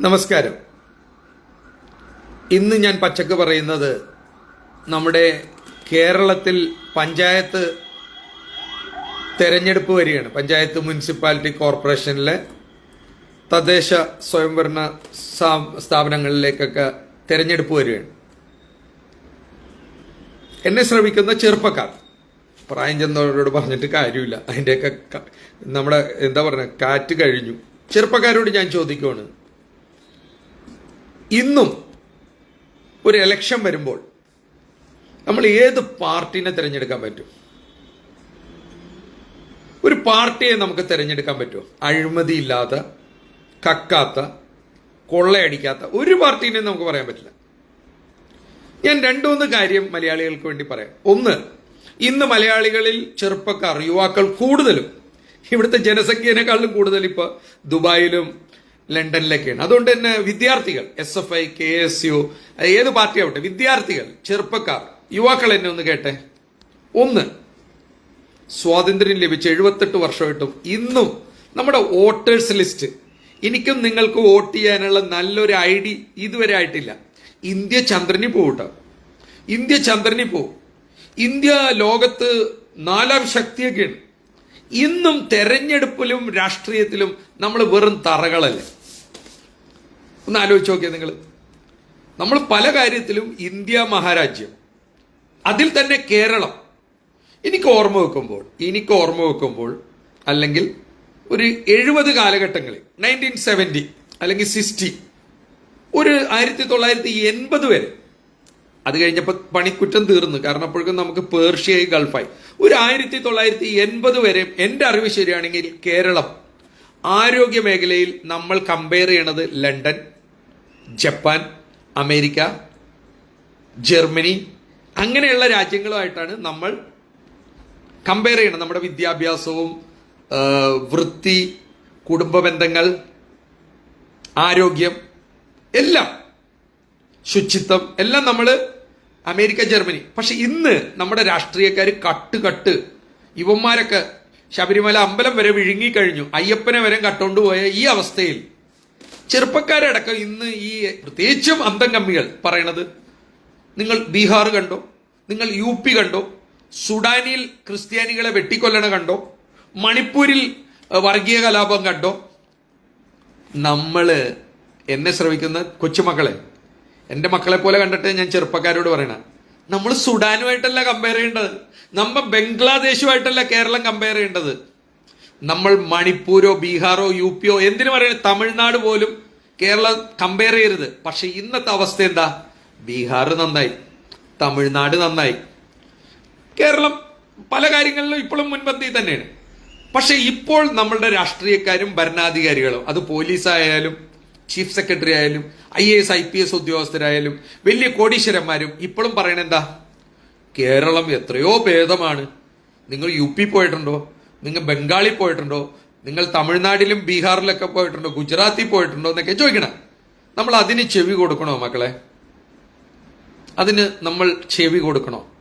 നമസ്കാരം. ഇന്ന് ഞാൻ പച്ചക്ക് പറയുന്നത് നമ്മുടെ കേരളത്തിൽ പഞ്ചായത്ത് തെരഞ്ഞെടുപ്പ് വരികയാണ്. പഞ്ചായത്ത് മുനിസിപ്പാലിറ്റി കോർപ്പറേഷനിലെ തദ്ദേശ സ്വയംഭരണ സ്ഥാ- സ്ഥാപനങ്ങളിലേക്കൊക്കെ തെരഞ്ഞെടുപ്പ് വരികയാണ്. എന്നെ ശ്രമിക്കുന്ന ചെറുപ്പക്കാർ പ്രായം ചെന്നവരോട് പറഞ്ഞിട്ട് കാര്യമില്ല. അതിന്റെയൊക്കെ നമ്മുടെ എന്താ പറയുക കാറ്റ് കഴിഞ്ഞു. ചെറുപ്പക്കാരോട് ഞാൻ ചോദിക്കുവാണ് ഇന്നും ഒരു എലക്ഷൻ വരുമ്പോൾ നമ്മൾ ഏത് പാർട്ടിനെ തിരഞ്ഞെടുക്കാൻ പറ്റും? ഒരു പാർട്ടിയെ നമുക്ക് തിരഞ്ഞെടുക്കാൻ പറ്റുമോ? അഴിമതിയില്ലാത്ത കക്കാത്ത കൊള്ളയടിക്കാത്ത ഒരു പാർട്ടീനെ നമുക്ക് പറയാൻ പറ്റില്ല. ഞാൻ രണ്ടുമൂന്ന് കാര്യം മലയാളികൾക്ക് വേണ്ടി പറയാം. ഒന്ന് ഇന്ന് മലയാളികളിൽ ചെറുപ്പക്കാർ യുവാക്കൾ കൂടുതലും ഇവിടുത്തെ ജനസംഖ്യനേക്കാളും കൂടുതൽ ഇപ്പോൾ ദുബായിലും ലണ്ടനിലൊക്കെയാണ് അതുകൊണ്ട് തന്നെ വിദ്യാർത്ഥികൾ S F I K S U ഏത് പാർട്ടി ആവട്ടെ വിദ്യാർത്ഥികൾ ചെറുപ്പക്കാർ യുവാക്കൾ എന്നെ ഒന്ന് കേട്ടെ. ഒന്ന് സ്വാതന്ത്ര്യം ലഭിച്ച എഴുപത്തെട്ട് വർഷമായിട്ടും ഇന്നും നമ്മുടെ വോട്ടേഴ്സ് ലിസ്റ്റ് എനിക്കും നിങ്ങൾക്ക് വോട്ട് ചെയ്യാനുള്ള നല്ലൊരു ഐ ഡി ഇതുവരെ ആയിട്ടില്ല. ഇന്ത്യ ചന്ദ്രനി പോകട്ടോ ഇന്ത്യ ചന്ദ്രനി പോകും ഇന്ത്യ ലോകത്ത് നാലാം ശക്തിയൊക്കെയാണ്. ഇന്നും തെരഞ്ഞെടുപ്പിലും രാഷ്ട്രീയത്തിലും നമ്മൾ വെറും തറകളല്ലേ? ഒന്ന് ആലോചിച്ച് നോക്കിയാൽ നിങ്ങൾ നമ്മൾ പല കാര്യത്തിലും ഇന്ത്യ മഹാരാജ്യം അതിൽ തന്നെ കേരളം. എനിക്ക് ഓർമ്മ വെക്കുമ്പോൾ എനിക്ക് ഓർമ്മ വെക്കുമ്പോൾ അല്ലെങ്കിൽ ഒരു എഴുപത് കാലഘട്ടങ്ങളിൽ നയന്റീൻ സെവന്റി അല്ലെങ്കിൽ സിക്സ്റ്റി ഒരു ആയിരത്തി തൊള്ളായിരത്തി എൺപത് വരെ. അത് കഴിഞ്ഞപ്പോൾ പണിക്കുറ്റം തീർന്നു. കാരണം അപ്പോഴേക്കും നമുക്ക് പേർഷ്യയായി ഗൾഫായി. ഒരു ആയിരത്തി തൊള്ളായിരത്തി എൺപത് വരെ എന്റെ അറിവ് ശരിയാണെങ്കിൽ കേരളം. ആരോഗ്യ മേഖലയിൽ നമ്മൾ കമ്പയർ ചെയ്യണത് ലണ്ടൻ ജപ്പാൻ അമേരിക്ക ജർമ്മനി അങ്ങനെയുള്ള രാജ്യങ്ങളുമായിട്ടാണ് നമ്മൾ കമ്പയർ ചെയ്യണം നമ്മുടെ വിദ്യാഭ്യാസവും വൃത്തി കുടുംബ ബന്ധങ്ങൾ ആരോഗ്യം എല്ലാം ശുചിത്വം എല്ലാം നമ്മൾ അമേരിക്ക ജർമ്മനി. പക്ഷെ ഇന്ന് നമ്മുടെ രാഷ്ട്രീയക്കാർ കട്ട് കട്ട് ഇവന്മാരൊക്കെ ശബരിമല അമ്പലം വരെ വിഴുങ്ങിക്കഴിഞ്ഞു അയ്യപ്പനെ വരെ കട്ടുകൊണ്ടുപോയ ഈ അവസ്ഥയിൽ ചെറുപ്പക്കാരടക്കം ഇന്ന് ഈ പ്രത്യേകിച്ചും അന്തം കമ്മികൾ പറയണത് നിങ്ങൾ ബീഹാർ കണ്ടോ? നിങ്ങൾ യു പി കണ്ടോ? സുഡാനിൽ ക്രിസ്ത്യാനികളെ വെട്ടിക്കൊല്ലണ കണ്ടോ? മണിപ്പൂരിൽ വർഗീയ കലാപം കണ്ടോ? നമ്മൾ എന്നെ ശ്രമിക്കുന്ന കൊച്ചുമക്കളെ എന്റെ മക്കളെ പോലെ കണ്ടിട്ട് ഞാൻ ചെറുപ്പക്കാരോട് പറയണ നമ്മൾ സുഡാനുമായിട്ടല്ല കമ്പയർ ചെയ്യേണ്ടത്. നമ്മൾ ബംഗ്ലാദേശുമായിട്ടല്ല കേരളം കമ്പയർ ചെയ്യേണ്ടത്. നമ്മൾ മണിപ്പൂരോ ബീഹാറോ യു പിയോ എന്തിനു പറയുന്നത് തമിഴ്നാട് പോലും കേരളം കമ്പയർ ചെയ്യരുത്. പക്ഷെ ഇന്നത്തെ അവസ്ഥ എന്താ? ബീഹാർ നന്നായി. തമിഴ്നാട് നന്നായി. കേരളം പല കാര്യങ്ങളിലും ഇപ്പോഴും മുൻപന്തി തന്നെയാണ്. പക്ഷെ ഇപ്പോൾ നമ്മളുടെ രാഷ്ട്രീയക്കാരും ഭരണാധികാരികളും അത് പോലീസായാലും ചീഫ് സെക്രട്ടറി ആയാലും I A S I P S ഉദ്യോഗസ്ഥരായാലും വലിയ കോടീശ്വരന്മാരും ഇപ്പോഴും പറയണെന്താ കേരളം എത്രയോ ഭേദമാണ്. നിങ്ങൾ യു പി പോയിട്ടുണ്ടോ? നിങ്ങൾ ബംഗാളിൽ പോയിട്ടുണ്ടോ? നിങ്ങൾ തമിഴ്നാട്ടിലും ബീഹാറിലൊക്കെ പോയിട്ടുണ്ടോ? ഗുജറാത്തിൽ പോയിട്ടുണ്ടോ എന്നൊക്കെ ചോദിക്കണം. നമ്മൾ അതിന് ചെവി കൊടുക്കണോ മക്കളെ? അതിന് നമ്മൾ ചെവി കൊടുക്കണോ?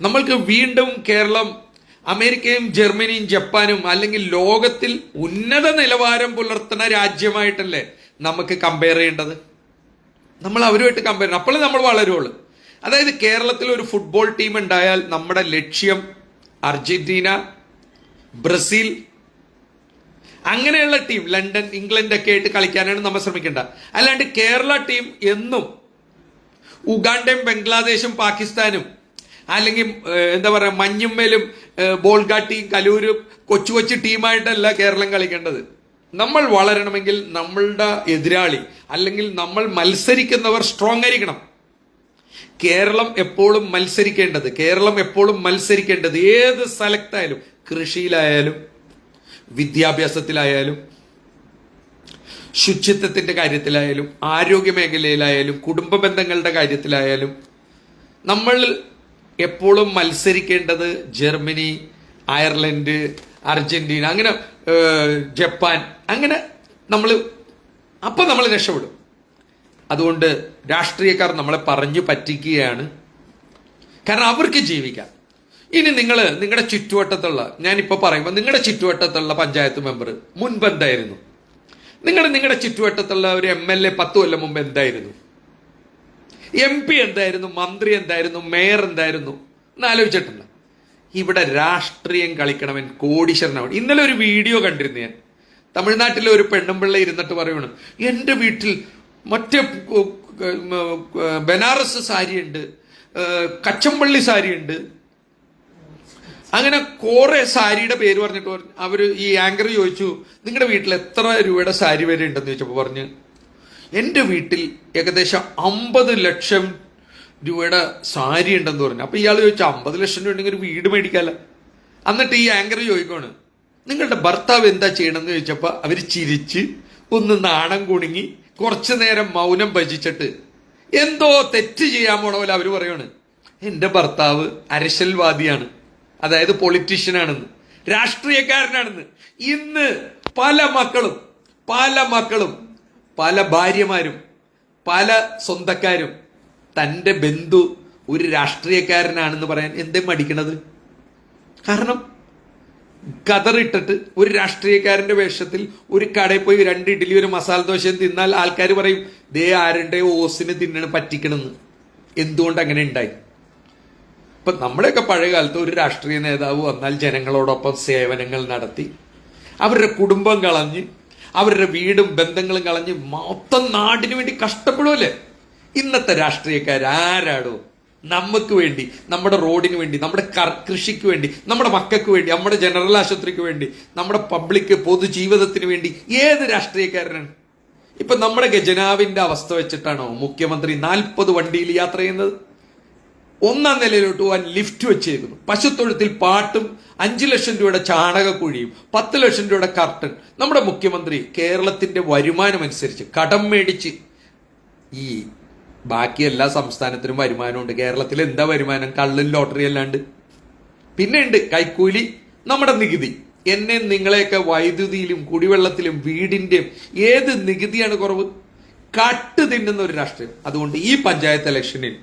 നമ്മൾക്ക് വീണ്ടും കേരളം അമേരിക്കയും ജർമ്മനിയും ജപ്പാനും അല്ലെങ്കിൽ ലോകത്തിൽ ഉന്നത നിലവാരം പുലർത്തുന്ന രാജ്യമായിട്ടല്ലേ നമുക്ക് കമ്പയർ ചെയ്യേണ്ടത്? നമ്മൾ അവരുമായിട്ട് കമ്പയർ ചെയ്യണം. അപ്പോൾ നമ്മൾ വളരുള്ളൂ. അതായത് കേരളത്തിൽ ഒരു ഫുട്ബോൾ ടീം ഉണ്ടായാൽ നമ്മുടെ ലക്ഷ്യം അർജന്റീന ബ്രസീൽ. അങ്ങനെയുള്ള ടീം ലണ്ടൻ ഇംഗ്ലണ്ട് ഒക്കെ ആയിട്ട് കളിക്കാനാണ് നമ്മൾ ശ്രമിക്കേണ്ടത് അല്ലാണ്ട് കേരള ടീം എന്നും ഉഗാണ്ടയും ബംഗ്ലാദേശും പാകിസ്ഥാനും അല്ലെങ്കിൽ എന്താ പറയുക മഞ്ഞുമ്മലും ബോൾഗാട്ടിയും കലൂരും കൊച്ചു കൊച്ചു ടീമായിട്ടല്ല കേരളം കളിക്കേണ്ടത്. നമ്മൾ വളരണമെങ്കിൽ നമ്മളുടെ എതിരാളി അല്ലെങ്കിൽ നമ്മൾ മത്സരിക്കുന്നവർ സ്ട്രോങ് ആയിരിക്കണം. കേരളം എപ്പോഴും മത്സരിക്കേണ്ടത് കേരളം എപ്പോഴും മത്സരിക്കേണ്ടത് ഏത് സ്ഥലത്തായാലും കൃഷിയിലായാലും വിദ്യാഭ്യാസത്തിലായാലും ശുചിത്വത്തിന്റെ കാര്യത്തിലായാലും ആരോഗ്യ മേഖലയിലായാലും കുടുംബ ബന്ധങ്ങളുടെ കാര്യത്തിലായാലും നമ്മൾ എപ്പോഴും മത്സരിക്കേണ്ടത് ജർമ്മനി അയർലൻഡ് അർജന്റീന അങ്ങനെ ജപ്പാൻ അങ്ങനെ നമ്മൾ അപ്പം നമ്മൾ രക്ഷപ്പെടും. അതുകൊണ്ട് രാഷ്ട്രീയക്കാർ നമ്മളെ പറഞ്ഞു പറ്റിക്കുകയാണ്. കാരണം അവർക്ക് ജീവിക്കാം. ഇനി നിങ്ങൾ നിങ്ങളുടെ ചുറ്റുവട്ടത്തുള്ള ഞാനിപ്പോൾ പറയുമ്പോൾ നിങ്ങളുടെ ചുറ്റുവട്ടത്തുള്ള പഞ്ചായത്ത് മെമ്പർ മുൻപ് എന്തായിരുന്നു നിങ്ങൾ നിങ്ങളുടെ ചുറ്റുവട്ടത്തുള്ള ഒരു എം എൽ എ പത്ത് കൊല്ലം മുമ്പ് എന്തായിരുന്നു? എം പി എന്തായിരുന്നു? മന്ത്രി എന്തായിരുന്നു? മേയർ എന്തായിരുന്നു? എന്ന് ആലോചിച്ചിട്ടുണ്ട്. ഇവിടെ രാഷ്ട്രീയം കളിക്കണവൻ കോടീശ്വരനാവൻ ഇന്നലെ ഒരു വീഡിയോ കണ്ടിരുന്നു ഞാൻ. തമിഴ്നാട്ടിലെ ഒരു പെണ്ണുമ്പിള്ള ഇരുന്നിട്ട് പറയണം എന്റെ വീട്ടിൽ മറ്റേ ബനാറസ് സാരിയുണ്ട് കച്ചമ്പള്ളി സാരിയുണ്ട്. അങ്ങനെ കുറെ സാരിയുടെ പേര് പറഞ്ഞിട്ട് പറഞ്ഞു അവർ ഈ ആങ്കർ ചോദിച്ചു നിങ്ങളുടെ വീട്ടിൽ എത്ര രൂപയുടെ സാരി വരെ ഉണ്ടെന്ന് ചോദിച്ചപ്പോൾ പറഞ്ഞു എന്റെ വീട്ടിൽ ഏകദേശം അമ്പത് ലക്ഷം രൂപയുടെ സാരി ഉണ്ടെന്ന് പറഞ്ഞു. അപ്പോൾ ഇയാൾ ചോദിച്ചു അമ്പത് ലക്ഷം രൂപ ഉണ്ടെങ്കിൽ ഒരു വീട് മേടിക്കാല്ല എന്നിട്ട് ഈ ആങ്കർ ചോദിക്കുവാണ് നിങ്ങളുടെ ഭർത്താവ് എന്താ ചെയ്യണമെന്ന് ചോദിച്ചപ്പോൾ അവർ ചിരിച്ച് ഒന്ന് നാണം കുണുങ്ങി കുറച്ചു നേരം മൗനം ഭജിച്ചിട്ട് എന്തോ തെറ്റ് ചെയ്യാൻ പോണ അവർ പറയാണ്. എന്റെ ഭർത്താവ് അരശൽവാദിയാണ്. അതായത് പൊളിറ്റീഷ്യനാണെന്ന്. രാഷ്ട്രീയക്കാരനാണെന്ന്. ഇന്ന് പല മക്കളും പല മക്കളും പല ഭാര്യമാരും പല സ്വന്തക്കാരും തന്റെ ബന്ധു ഒരു രാഷ്ട്രീയക്കാരനാണെന്ന് പറയാൻ എന്തേ മടിക്കണത്? കാരണം കതറിട്ടിട്ട് ഒരു രാഷ്ട്രീയക്കാരന്റെ വേഷത്തിൽ ഒരു കടയിൽ പോയി രണ്ട് ഇഡ്ഡലി ഒരു മസാല ദോശയും തിന്നാൽ ആൾക്കാർ പറയും ദേ ആരുടെ ഓസിന് തിന്നണം പറ്റിക്കണമെന്ന് എന്തുകൊണ്ട് അങ്ങനെ ഉണ്ടായി? ഇപ്പൊ പഴയ കാലത്ത് ഒരു രാഷ്ട്രീയ നേതാവ് വന്നാൽ ജനങ്ങളോടൊപ്പം സേവനങ്ങൾ നടത്തി അവരുടെ കുടുംബം കളഞ്ഞ് അവരുടെ വീടും ബന്ധങ്ങളും കളഞ്ഞ് മൊത്തം നാടിനു വേണ്ടി കഷ്ടപ്പെടുമല്ലേ ഇന്നത്തെ രാഷ്ട്രീയക്കാർ ആരാടോ? നമുക്ക് വേണ്ടി നമ്മുടെ റോഡിന് വേണ്ടി നമ്മുടെ കൃഷിക്ക് വേണ്ടി നമ്മുടെ മക്കൾക്ക് വേണ്ടി നമ്മുടെ ജനറൽ ആശുപത്രിക്ക് വേണ്ടി നമ്മുടെ പബ്ലിക് പൊതുജീവിതത്തിന് വേണ്ടി ഏത് രാഷ്ട്രീയക്കാരനാണ്? ഇപ്പൊ നമ്മുടെ ഖജനാവിന്റെ അവസ്ഥ വെച്ചിട്ടാണോ മുഖ്യമന്ത്രി നാൽപ്പത് വണ്ടിയിൽ യാത്ര ചെയ്യുന്നത്? ഒന്നാം നിലയിലോട്ട് പോകാൻ ലിഫ്റ്റ് വെച്ചേക്കുന്നു. പശുത്തൊഴുത്തിൽ പാട്ടും അഞ്ചു ലക്ഷം രൂപയുടെ ചാണകക്കുഴിയും പത്ത് ലക്ഷം രൂപയുടെ കർട്ടൻ. നമ്മുടെ മുഖ്യമന്ത്രി കേരളത്തിന്റെ വരുമാനമനുസരിച്ച് കടം മേടിച്ച് ഈ ബാക്കി എല്ലാ സംസ്ഥാനത്തിനും വരുമാനമുണ്ട്. കേരളത്തിൽ എന്താ വരുമാനം? കള്ളും ലോട്ടറി അല്ലാണ്ട്. പിന്നെ ഉണ്ട് കൈക്കൂലി നമ്മുടെ നികുതി. എന്നെ നിങ്ങളെയൊക്കെ വൈദ്യുതിയിലും കുടിവെള്ളത്തിലും വീടിന്റെയും ഏത് നികുതിയാണ് കുറവ്? കട്ട് തിന്നുന്ന ഒരു രാഷ്ട്രീയം. അതുകൊണ്ട് ഈ പഞ്ചായത്ത് ഇലക്ഷനിൽ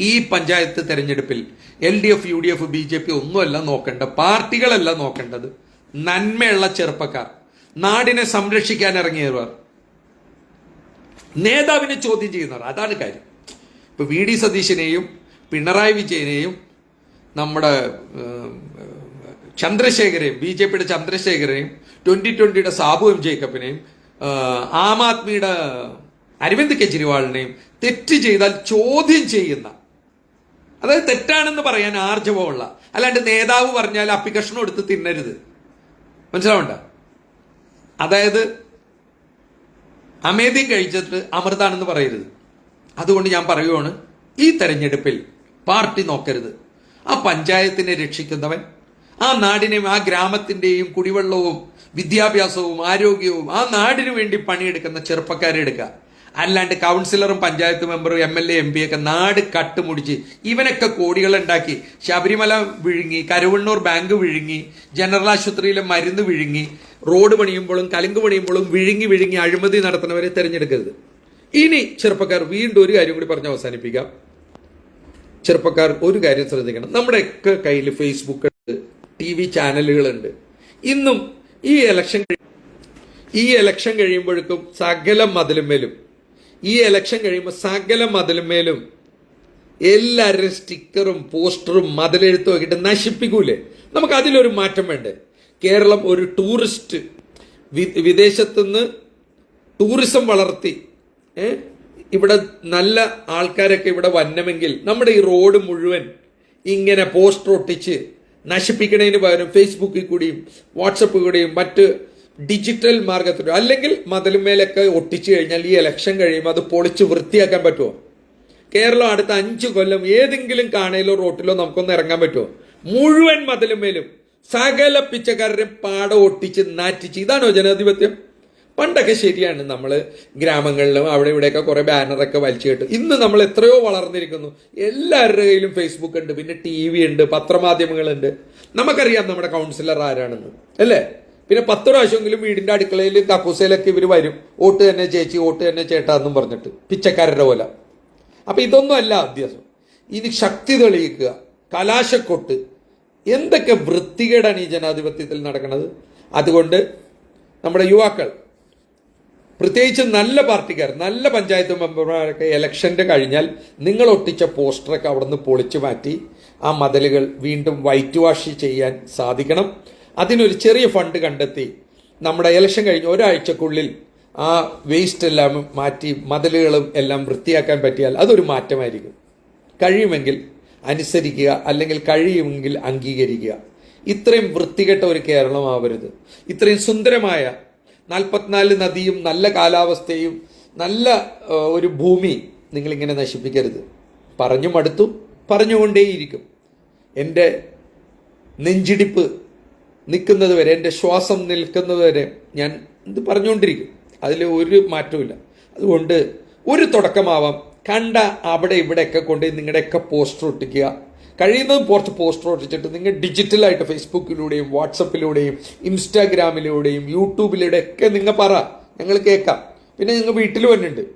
ഈ പഞ്ചായത്ത് തെരഞ്ഞെടുപ്പിൽ L D F U D F B J P ഒന്നുമല്ല നോക്കേണ്ട പാർട്ടികളല്ല നോക്കേണ്ടത് നന്മയുള്ള ചെറുപ്പക്കാർ നാടിനെ സംരക്ഷിക്കാൻ ഇറങ്ങിയവർ. നേതാവിനെ ചോദ്യം ചെയ്യുന്നവർ. അതാണ് കാര്യം. ഇപ്പൊ വി ഡി സതീശനെയും പിണറായി വിജയനെയും നമ്മുടെ ചന്ദ്രശേഖരെയും ബി ജെ പിയുടെ ചന്ദ്രശേഖരെയും ട്വന്റി ട്വന്റിയുടെ സാബു എം ജേക്കബിനെയും ആം ആദ്മിയുടെ അരവിന്ദ് കെജ്രിവാളിനെയും തെറ്റ് ചെയ്താൽ ചോദ്യം ചെയ്യുന്ന അതായത് തെറ്റാണെന്ന് പറയാൻ ആർജവമുള്ള അല്ലാണ്ട് നേതാവ് പറഞ്ഞാൽ അപ്പിക്കഷ്ണം എടുത്ത് തിന്നരുത്. മനസ്സിലാവണ്ട? അതായത് അമേദ്യം കഴിച്ചിട്ട് അമൃതാണെന്ന് പറയരുത്. അതുകൊണ്ട് ഞാൻ പറയുവാണ് ഈ തെരഞ്ഞെടുപ്പിൽ പാർട്ടി നോക്കരുത്. ആ പഞ്ചായത്തിനെ രക്ഷിക്കുന്നവൻ ആ നാടിനെയും ആ ഗ്രാമത്തിന്റെയും കുടിവെള്ളവും വിദ്യാഭ്യാസവും ആരോഗ്യവും ആ നാടിനു വേണ്ടി പണിയെടുക്കുന്ന ചെറുപ്പക്കാരെ എടുക്കുക. അല്ലാണ്ട് കൗൺസിലറും പഞ്ചായത്ത് മെമ്പറും M L A M P ഒക്കെ നാട് കട്ടുമുടിച്ച് ഇവനൊക്കെ കോടികൾ ഉണ്ടാക്കി ശബരിമല വിഴുങ്ങി കരുവണ്ണൂർ ബാങ്ക് വിഴുങ്ങി ജനറൽ ആശുപത്രിയിലെ മരുന്ന് വിഴുങ്ങി റോഡ് പണിയുമ്പോഴും കലുങ്ക് പണിയുമ്പോഴും വിഴുങ്ങി വിഴുങ്ങി അഴിമതി നടത്തുന്നവരെ തിരഞ്ഞെടുക്കരുത്. ഇനി ചെറുപ്പക്കാർ വീണ്ടും ഒരു കാര്യം കൂടി പറഞ്ഞ് അവസാനിപ്പിക്കാം. ചെറുപ്പക്കാർ ഒരു കാര്യം ശ്രദ്ധിക്കണം. നമ്മുടെയൊക്കെ കയ്യിൽ ഫേസ്ബുക്ക് ഉണ്ട് ടി വി ചാനലുകളുണ്ട്. ഇന്നും ഈ ഇലക്ഷൻ ഈ ഇലക്ഷൻ കഴിയുമ്പോഴേക്കും സകല മതിലുമേലും ഈ ഇലക്ഷൻ കഴിയുമ്പോൾ സകല മതിലുമേലും എല്ലാവരും സ്റ്റിക്കറും പോസ്റ്ററും മതിലെഴുത്തും ഒക്കെ നശിപ്പിക്കൂലേ? നമുക്ക് അതിലൊരു മാറ്റം വേണ്ടേ? കേരളം ഒരു ടൂറിസ്റ്റ് വിദേശത്തു വിദേശത്തുനിന്ന് ടൂറിസം വളർത്തി ഇവിടെ നല്ല ആൾക്കാരൊക്കെ ഇവിടെ വന്നമെങ്കിൽ നമ്മുടെ ഈ റോഡ് മുഴുവൻ ഇങ്ങനെ പോസ്റ്റർ ഒട്ടിച്ച് നശിപ്പിക്കുന്നതിന് പകരം ഫേസ്ബുക്കിൽ കൂടിയും വാട്സപ്പിൽ കൂടിയും മറ്റ് ഡിജിറ്റൽ മാർഗത്തിലൂടെ അല്ലെങ്കിൽ മതിലുമേലൊക്കെ ഒട്ടിച്ചു കഴിഞ്ഞാൽ ഈ ഇലക്ഷൻ കഴിയുമ്പോൾ അത് പൊളിച്ച് വൃത്തിയാക്കാൻ പറ്റുമോ കേരളം അടുത്ത അഞ്ച് കൊല്ലം ഏതെങ്കിലും കാണയിലോ റോട്ടിലോ നമുക്കൊന്ന് ഇറങ്ങാൻ പറ്റുമോ മുഴുവൻ മതിലുമേലും സകല പിച്ചക്കാരുടെ പാടം ഒട്ടിച്ച് നാറ്റിച്ച്. ഇതാണോ ജനാധിപത്യം? പണ്ടൊക്കെ ശരിയാണ് നമ്മൾ ഗ്രാമങ്ങളിലും അവിടെ ഇവിടെയൊക്കെ കുറെ ബാനറൊക്കെ വലിച്ചു കെട്ടും. ഇന്ന് നമ്മൾ എത്രയോ വളർന്നിരിക്കുന്നു. എല്ലാവരുടെ കയ്യിലും ഫേസ്ബുക്ക് ഉണ്ട് പിന്നെ ടി വി ഉണ്ട് പത്രമാധ്യമങ്ങളുണ്ട്. നമുക്കറിയാം നമ്മുടെ കൗൺസിലർ ആരാണെന്ന്. അല്ലേ? പിന്നെ പത്ത് പ്രാവശ്യമെങ്കിലും വീടിന്റെ അടുക്കളയിൽ കക്കൂസയിലൊക്കെ ഇവർ വരും. വോട്ട് തന്നെ ചേച്ചി വോട്ട് തന്നെ ചേട്ടാ എന്നും പറഞ്ഞിട്ട് പിച്ചക്കാരുടെ പോലെ. അപ്പൊ ഇതൊന്നും അല്ല അഭ്യാസം. ഇനി ശക്തി തെളിയിക്കുക കലാശക്കൊട്ട്. എന്തൊക്കെ വൃത്തികേടാണ് ഈ ജനാധിപത്യത്തിൽ നടക്കുന്നത് അതുകൊണ്ട് നമ്മുടെ യുവാക്കൾ പ്രത്യേകിച്ച് നല്ല പാർട്ടിക്കാർ നല്ല പഞ്ചായത്ത് മെമ്പർമാരൊക്കെ ഇലക്ഷന്റെ കഴിഞ്ഞാൽ നിങ്ങൾ ഒട്ടിച്ച പോസ്റ്ററൊക്കെ അവിടെ നിന്ന് പൊളിച്ചു മാറ്റി ആ മതിലുകൾ വീണ്ടും വൈറ്റ് വാഷ് ചെയ്യാൻ സാധിക്കണം. അതിനൊരു ചെറിയ ഫണ്ട് കണ്ടെത്തി. നമ്മുടെ ഇലക്ഷൻ കഴിഞ്ഞ് ഒരാഴ്ചക്കുള്ളിൽ ആ വേസ്റ്റ് എല്ലാം മാറ്റി മതിലുകളും എല്ലാം വൃത്തിയാക്കാൻ പറ്റിയാൽ അതൊരു മാറ്റമായിരിക്കും. കഴിയുമെങ്കിൽ അനുസരിക്കുക അല്ലെങ്കിൽ കഴിയുമെങ്കിൽ അംഗീകരിക്കുക. ഇത്രയും വൃത്തികെട്ട ഒരു കേരളമാവരുത്. ഇത്രയും സുന്ദരമായ നാൽപ്പത്തിനാല് നദിയും നല്ല കാലാവസ്ഥയും നല്ല ഒരു ഭൂമി നിങ്ങളിങ്ങനെ നശിപ്പിക്കരുത്. പറഞ്ഞു മടുത്തു പറഞ്ഞുകൊണ്ടേയിരിക്കും. എന്റെ നെഞ്ചിടിപ്പ് നിൽക്കുന്നത് വരെ എന്റെ ശ്വാസം നിൽക്കുന്നത് വരെ ഞാൻ ഇത് പറഞ്ഞുകൊണ്ടിരിക്കും. അതിൽ ഒരു മാറ്റവുമില്ല. അതുകൊണ്ട് ഒരു തുടക്കമാവാം. കണ്ട അവിടെ ഇവിടെയൊക്കെ കൊണ്ട് നിങ്ങളുടെയൊക്കെ പോസ്റ്റർ ഒട്ടിക്കുക. കഴിയുന്നതും കുറച്ച് പോസ്റ്റർ ഒട്ടിച്ചിട്ട് നിങ്ങൾ ഡിജിറ്റലായിട്ട് ഫേസ്ബുക്കിലൂടെയും വാട്സപ്പിലൂടെയും ഇൻസ്റ്റാഗ്രാമിലൂടെയും യൂട്യൂബിലൂടെ ഒക്കെ നിങ്ങൾ പറ. ഞങ്ങൾ കേൾക്കാം. പിന്നെ നിങ്ങൾ വീട്ടിൽ വന്നിട്ടുണ്ട്.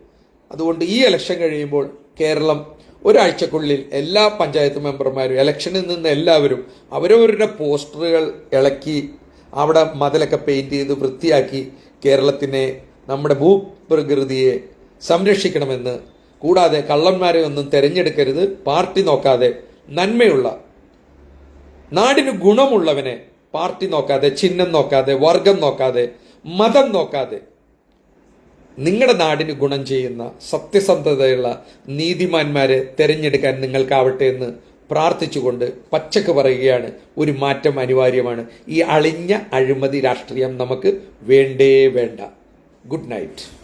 അതുകൊണ്ട് ഈ ഇലക്ഷൻ കഴിയുമ്പോൾ കേരളം ഒരാഴ്ചക്കുള്ളിൽ എല്ലാ പഞ്ചായത്ത് മെമ്പർമാരും ഇലക്ഷനിൽ നിന്ന് എല്ലാവരും അവരവരുടെ പോസ്റ്ററുകൾ ഇളക്കി അവിടെ മതിലൊക്കെ പെയിന്റ് ചെയ്ത് വൃത്തിയാക്കി കേരളത്തിനെ നമ്മുടെ ഭൂപ്രകൃതിയെ സംരക്ഷിക്കണമെന്ന്. കൂടാതെ കള്ളന്മാരെ ഒന്നും തിരഞ്ഞെടുക്കരുത് പാർട്ടി നോക്കാതെ നന്മയുള്ള നാടിന് ഗുണമുള്ളവനെ പാർട്ടി നോക്കാതെ ചിഹ്നം നോക്കാതെ വർഗം നോക്കാതെ മതം നോക്കാതെ നിങ്ങളുടെ നാടിന് ഗുണം ചെയ്യുന്ന സത്യസന്ധതയുള്ള നീതിമാന്മാരെ തിരഞ്ഞെടുക്കാൻ നിങ്ങൾക്കാവട്ടെ എന്ന് പ്രാർത്ഥിച്ചുകൊണ്ട് പച്ചക്ക് പറയുകയാണ്. ഒരു മാറ്റം അനിവാര്യമാണ്. ഈ അളിഞ്ഞ അഴിമതി രാഷ്ട്രീയം നമുക്ക് വേണ്ടേ വേണ്ട. Good night.